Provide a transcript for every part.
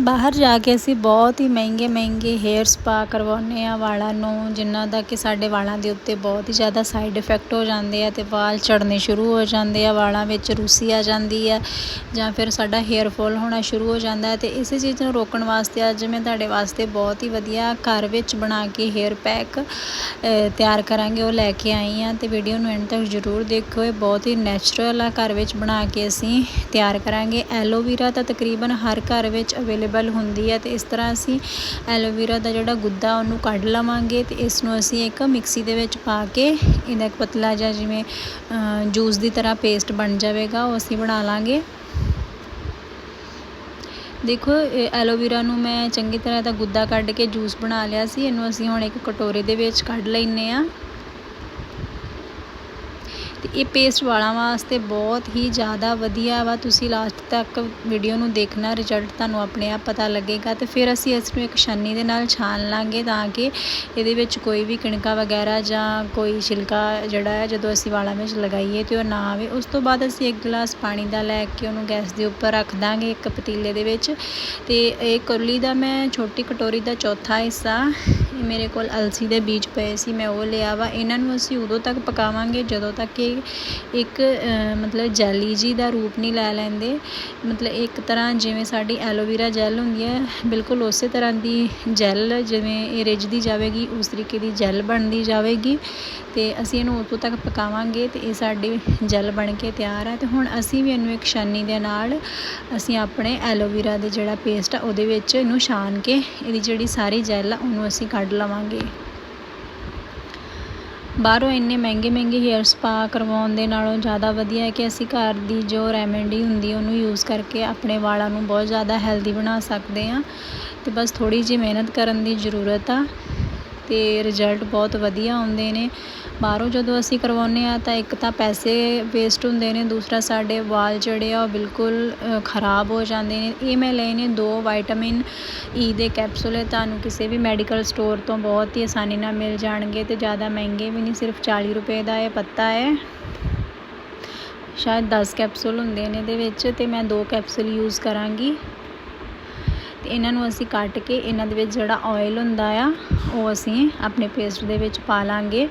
ਬਾਹਰ ਜਾ ਕੇ ਅਸੀਂ ਬਹੁਤ ਹੀ ਮਹਿੰਗੇ ਮਹਿੰਗੇ ਹੇਅਰ ਸਪਾ ਕਰਵਾਉਂਦੇ ਹਾਂ ਵਾਲਾਂ ਨੂੰ, ਜਿਨ੍ਹਾਂ ਦਾ ਕਿ ਸਾਡੇ ਵਾਲਾਂ ਦੇ ਉੱਤੇ ਬਹੁਤ ਹੀ ਜ਼ਿਆਦਾ ਸਾਈਡ ਇਫੈਕਟ ਹੋ ਜਾਂਦੇ ਆ ਅਤੇ ਵਾਲ ਝੜਨੇ ਸ਼ੁਰੂ ਹੋ ਜਾਂਦੇ ਆ, ਵਾਲਾਂ ਵਿੱਚ ਰੂਸੀ ਆ ਜਾਂਦੀ ਆ ਜਾਂ ਫਿਰ ਸਾਡਾ ਹੇਅਰ ਫਾਲ ਹੋਣਾ ਸ਼ੁਰੂ ਹੋ ਜਾਂਦਾ ਅਤੇ ਇਸੇ ਚੀਜ਼ ਨੂੰ ਰੋਕਣ ਵਾਸਤੇ ਅੱਜ ਮੈਂ ਤੁਹਾਡੇ ਵਾਸਤੇ ਬਹੁਤ ਹੀ ਵਧੀਆ ਘਰ ਵਿੱਚ ਬਣਾ ਕੇ ਹੇਅਰ ਪੈਕ ਤਿਆਰ ਕਰਾਂਗੇ, ਉਹ ਲੈ ਕੇ ਆਈ ਆ ਅਤੇ ਵੀਡੀਓ ਨੂੰ ਐਂਡ ਤੱਕ ਜ਼ਰੂਰ ਦੇਖੋ ਇਹ ਬਹੁਤ ਹੀ ਨੈਚੁਰਲ ਆ, ਘਰ ਵਿੱਚ ਬਣਾ ਕੇ ਅਸੀਂ ਤਿਆਰ ਕਰਾਂਗੇ। ਐਲੋਵੀਰਾ ਤਾਂ ਤਕਰੀਬਨ ਹਰ ਘਰ ਵਿੱਚ ਅਵੇਲੇਬਲ ਹੁੰਦੀ ਹੈ ਤੇ ਇਸ ਤਰ੍ਹਾਂ ਅਸੀਂ ਐਲੋਵੀਰਾ ਦਾ ਜਿਹੜਾ ਗੁੱਦਾ ਉਹਨੂੰ ਕੱਢ ਲਵਾਂਗੇ ਤੇ ਇਸ ਨੂੰ ਅਸੀਂ ਇੱਕ ਮਿਕਸੀ ਦੇ ਵਿੱਚ ਪਾ ਕੇ ਇਹਦਾ ਇੱਕ ਪਤਲਾ ਜਿਹਾ ਜਿਵੇਂ ਜੂਸ ਦੀ ਤਰ੍ਹਾਂ ਪੇਸਟ ਬਣ ਜਾਵੇਗਾ, ਉਹ ਅਸੀਂ ਬਣਾ ਲਾਂਗੇ। ਦੇਖੋ ਐਲੋਵੀਰਾ ਨੂੰ ਮੈਂ ਚੰਗੀ ਤਰ੍ਹਾਂ ਦਾ ਗੁੱਦਾ ਕੱਢ ਕੇ ਜੂਸ ਬਣਾ ਲਿਆ ਸੀ, ਇਹਨੂੰ ਅਸੀਂ ਹੁਣ ਇੱਕ ਕਟੋਰੇ ਦੇ ਵਿੱਚ ਕੱਢ ਲੈਨੇ ਆ ਤੇ ਇਹ ਪੇਸਟ ਵਾਲਾਂ ਵਾਸਤੇ ਬਹੁਤ ਹੀ ਜ਼ਿਆਦਾ ਵਧੀਆ ਵਾ। ਤੁਸੀਂ ਲਾਸਟ ਤੱਕ ਵੀਡੀਓ ਨੂੰ ਦੇਖਣਾ ਰਿਜ਼ਲਟ ਤੁਹਾਨੂੰ ਆਪਣੇ ਆਪ ਪਤਾ ਲੱਗੇਗਾ ਤੇ ਫਿਰ ਅਸੀਂ ਇਸ ਨੂੰ ਇੱਕ ਛੰਨੀ ਦੇ ਨਾਲ ਛਾਣ ਲਾਂਗੇ ਤਾਂ ਕਿ ਇਹਦੇ ਵਿੱਚ ਕੋਈ ਵੀ ਕਿਣਕਾ ਵਗੈਰਾ ਜਾਂ ਕੋਈ ਛਿਲਕਾ ਜਿਹੜਾ ਹੈ, ਜਦੋਂ ਅਸੀਂ ਵਾਲਾਂ ਵਿੱਚ ਲਗਾਈਏ ਤੇ ਉਹ ਨਾ ਆਵੇ। ਉਸ ਤੋਂ ਬਾਅਦ ਅਸੀਂ ਇੱਕ ਗਲਾਸ ਪਾਣੀ ਦਾ ਲੈ ਕੇ ਉਹਨੂੰ ਗੈਸ ਦੇ ਉੱਪਰ ਰੱਖ ਦਾਂਗੇ ਇੱਕ ਪਤੀਲੇ ਦੇ ਵਿੱਚ ਤੇ ਇਹ ਕੁਰਲੀ ਦਾ ਮੈਂ ਛੋਟੀ ਕਟੋਰੀ ਦਾ ਚੌਥਾ ਹਿੱਸਾ ਮੇਰੇ ਕੋਲ ਅਲਸੀ ਦੇ ਬੀਜ ਪਏ ਸੀ, ਮੈਂ ਉਹ ਲਿਆ ਵਾ। ਇਹਨਾਂ ਨੂੰ ਅਸੀਂ ਉਦੋਂ ਤੱਕ ਪਕਾਵਾਂਗੇ, ਜਦੋਂ ਤੱਕ ਇਹ ਇੱਕ ਮਤਲਬ ਜੈਲੀ ਜੀ ਦਾ ਰੂਪ ਨਹੀਂ ਲੈ ਲੈਂਦੇ। ਮਤਲਬ ਇੱਕ ਤਰ੍ਹਾਂ ਜਿਵੇਂ ਸਾਡੀ ਐਲੋਵੀਰਾ ਜੈਲ ਹੁੰਦੀ ਹੈ, ਬਿਲਕੁਲ ਉਸੇ ਤਰ੍ਹਾਂ ਦੀ ਜੈਲ, ਜਿਵੇਂ ਇਹ ਰਿੱਝਦੀ ਜਾਵੇਗੀ, ਉਸ ਤਰੀਕੇ ਦੀ ਜੈਲ ਬਣਦੀ ਜਾਵੇਗੀ। ਤੇ ਅਸੀਂ ਇਹਨੂੰ ਉਦੋਂ ਤੱਕ ਪਕਾਵਾਂਗੇ ਤੇ ਇਹ ਸਾਡੀ ਜੈਲ ਬਣ ਕੇ ਤਿਆਰ ਹੈ ਤੇ ਹੁਣ ਅਸੀਂ ਵੀ ਇਹਨੂੰ ਇੱਕ ਛਾਨੀ ਦੇ ਨਾਲ ਅਸੀਂ ਆਪਣੇ ਐਲੋਵੀਰਾ ਦੇ ਜਿਹੜਾ ਪੇਸਟ ਆ, ਉਹਦੇ ਵਿੱਚ ਇਹਨੂੰ ਛਾਨ ਕੇ, ਇਹਦੀ ਜਿਹੜੀ ਸਾਰੀ ਜੈਲ ਆ, ਉਹਨੂੰ ਅਸੀਂ ਕੱਢ ਲਵਾਂਗੇ। ਬਾਹਰੋਂ ਇੰਨੇ ਮਹਿੰਗੇ ਮਹਿੰਗੇ ਹੇਅਰ ਸਪਾ ਕਰਵਾਉਣ ਦੇ ਨਾਲੋਂ ਜ਼ਿਆਦਾ ਵਧੀਆ ਹੈ ਕਿ ਅਸੀਂ ਘਰ ਦੀ ਜੋ ਰੈਮੇਡੀ ਹੁੰਦੀ ਉਹਨੂੰ ਯੂਜ਼ ਕਰਕੇ ਆਪਣੇ ਵਾਲਾਂ ਨੂੰ ਬਹੁਤ ਜ਼ਿਆਦਾ ਹੈਲਦੀ ਬਣਾ ਸਕਦੇ ਹਾਂ। ਤੇ ਬਸ ਥੋੜੀ ਜਿਹੀ ਮਿਹਨਤ ਕਰਨ ਦੀ ਜ਼ਰੂਰਤ ਆ। ਤੇ ਰਿਜ਼ਲਟ ਬਹੁਤ ਵਧੀਆ ਆਉਂਦੇ ਨੇ। ਬਾਹਰੋਂ ਜਦੋਂ ਅਸੀਂ ਕਰਵਾਉਂਦੇ ਆ ਤਾਂ ਇੱਕ ਤਾਂ ਪੈਸੇ ਵੇਸਟ ਹੁੰਦੇ ਨੇ, ਦੂਸਰਾ ਸਾਡੇ ਵਾਲ ਜਿਹੜੇ ਆ ਉਹ ਬਿਲਕੁਲ ਖਰਾਬ ਹੋ ਜਾਂਦੇ ਨੇ। ਇਹ ਮੈਂ ਲਏ ਨੇ ਦੋ ਵਾਈਟਾਮਿਨ ਈ e ਦੇ ਕੈਪਸੂਲ ਤੁਹਾਨੂੰ ਕਿਸੇ ਵੀ ਮੈਡੀਕਲ ਸਟੋਰ ਤੋਂ ਬਹੁਤ ਹੀ ਆਸਾਨੀ ਨਾਲ ਮਿਲ ਜਾਣਗੇ ਤੇ ਜ਼ਿਆਦਾ ਮਹਿੰਗੇ ਵੀ ਨਹੀਂ, ਸਿਰਫ 40 ਰੁਪਏ ਦਾ ਇਹ ਪੱਤਾ ਹੈ। ਸ਼ਾਇਦ 10 ਕੈਪਸੂਲ ਹੁੰਦੇ ਨੇ ਇਹਦੇ ਵਿੱਚ ਤੇ ਮੈਂ ਦੋ ਕੈਪਸੂਲ ਯੂਜ਼ ਕਰਾਂਗੀ। ਇਹਨਾਂ ਨੂੰ ਅਸੀਂ ਕੱਟ ਕੇ ਇਹਨਾਂ ਦੇ ਵਿੱਚ ਜਿਹੜਾ ਆਇਲ ਹੁੰਦਾ ਆ, ਉਹ ਅਸੀਂ ਆਪਣੇ ਪੇਸਟ ਦੇ ਵਿੱਚ ਪਾ ਲਾਂਗੇ।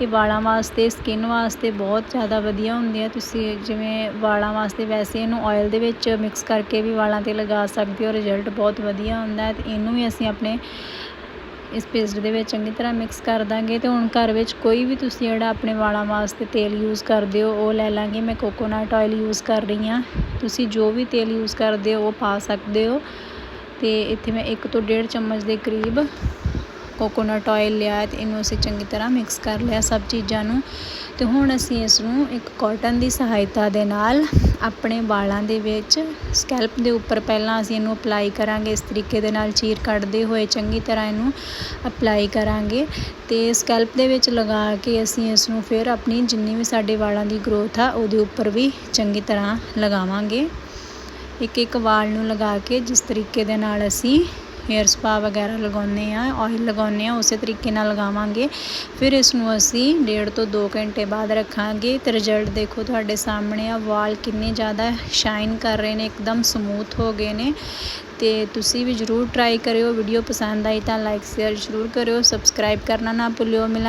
ਇਹ ਵਾਲਾਂ ਵਾਸਤੇ ਸਕਿਨ ਵਾਸਤੇ ਬਹੁਤ ਜ਼ਿਆਦਾ ਵਧੀਆ ਹੁੰਦੀ ਆ। ਤੁਸੀਂ ਜਿਵੇਂ ਵਾਲਾਂ ਵਾਸਤੇ ਵੈਸੇ ਇਹਨੂੰ ਆਇਲ ਦੇ ਵਿੱਚ ਮਿਕਸ ਕਰਕੇ ਵੀ ਵਾਲਾਂ ਤੇ ਲਗਾ ਸਕਦੇ ਹੋ ਰਿਜ਼ਲਟ ਬਹੁਤ ਵਧੀਆ ਹੁੰਦਾ ਹੈ। ਤੇ ਇਹਨੂੰ ਵੀ ਅਸੀਂ ਆਪਣੇ ਇਸ ਪੇਸਟ ਦੇ ਵਿੱਚ ਚੰਗੀ ਤਰ੍ਹਾਂ ਮਿਕਸ ਕਰ ਦਾਂਗੇ। ਤੇ ਹੁਣ ਘਰ ਵਿੱਚ ਕੋਈ ਵੀ ਤੁਸੀਂ ਜਿਹੜਾ ਆਪਣੇ ਵਾਲਾਂ ਵਾਸਤੇ ਤੇਲ ਯੂਜ਼ ਕਰਦੇ ਹੋ, ਉਹ ਲੈ ਲਾਂਗੇ। ਮੈਂ ਕੋਕੋਨਟ ਆਇਲ ਯੂਜ਼ ਕਰ ਰਹੀ ਹਾਂ। ਤੁਸੀਂ ਜੋ ਵੀ ਤੇਲ ਯੂਜ਼ ਕਰਦੇ ਹੋ, ਉਹ ਪਾ ਸਕਦੇ ਹੋ। ਤੇ ਇੱਥੇ ਮੈਂ 1 ਤੋਂ 1.5 ਚਮਚ ਦੇ ਕਰੀਬ ਕੋਕੋਨਟ ਆਇਲ ਲਿਆ ਤੇ ਇਹਨੂੰ ਅਸੀਂ ਚੰਗੀ ਤਰ੍ਹਾਂ ਮਿਕਸ ਕਰ ਲਿਆ ਸਭ ਚੀਜ਼ਾਂ ਨੂੰ। ਤੇ ਹੁਣ ਅਸੀਂ ਇਸ ਨੂੰ ਇੱਕ ਕਾਟਨ ਦੀ ਸਹਾਇਤਾ ਦੇ ਨਾਲ ਆਪਣੇ ਵਾਲਾਂ ਦੇ ਵਿੱਚ ਸਕੈਲਪ ਦੇ ਉੱਪਰ ਪਹਿਲਾਂ ਅਸੀਂ ਇਹਨੂੰ ਅਪਲਾਈ ਕਰਾਂਗੇ। ਇਸ ਤਰੀਕੇ ਦੇ ਨਾਲ ਚੀਰ ਕੱਢਦੇ ਹੋਏ ਚੰਗੀ ਤਰ੍ਹਾਂ ਇਹਨੂੰ ਅਪਲਾਈ ਕਰਾਂਗੇ ਤੇ ਸਕੈਲਪ ਦੇ ਵਿੱਚ ਲਗਾ ਕੇ ਅਸੀਂ ਇਸ ਨੂੰ ਫਿਰ ਆਪਣੀ ਜਿੰਨੀ ਵੀ ਸਾਡੇ ਵਾਲਾਂ ਦੀ ਗਰੋਥ ਆ ਉਹਦੇ ਉੱਪਰ ਵੀ ਚੰਗੀ ਤਰ੍ਹਾਂ ਲਗਾਵਾਂਗੇ। ਇੱਕ ਇੱਕ ਵਾਲ ਨੂੰ ਲਗਾ ਕੇ ਜਿਸ ਤਰੀਕੇ ਦੇ ਨਾਲ ਅਸੀਂ ਹੇਅਰ ਸਪਾ ਵਗੈਰਾ ਲਗਾਉਂਦੇ ਆ ਆਇਲ ਲਗਾਉਂਦੇ ਆ ਉਸੇ ਤਰੀਕੇ ਨਾਲ ਲਗਾਵਾਂਗੇ। ਫਿਰ ਇਸ ਨੂੰ ਅਸੀਂ ਡੇਢ ਤੋਂ 2 ਘੰਟੇ ਬਾਅਦ ਰੱਖਾਂਗੇ ਤੇ ਰਿਜ਼ਲਟ ਦੇਖੋ ਤੁਹਾਡੇ ਸਾਹਮਣੇ ਆ, ਵਾਲ ਕਿੰਨੇ ਜ਼ਿਆਦਾ ਸ਼ਾਈਨ ਕਰ ਰਹੇ ਨੇ, ਇੱਕਦਮ ਸਮੂਥ ਹੋ ਗਏ ਨੇ। ਤੇ ਤੁਸੀਂ ਵੀ ਜਰੂਰ ਟਰਾਈ ਕਰਿਓ ਵੀਡੀਓ ਪਸੰਦ ਆਈ ਤਾਂ ਲਾਈਕ ਸ਼ੇਅਰ ਜਰੂਰ ਕਰਿਓ ਸਬਸਕ੍ਰਾਈਬ ਕਰਨਾ ਨਾ ਭੁੱਲਿਓ। ਮਿਲਾਂ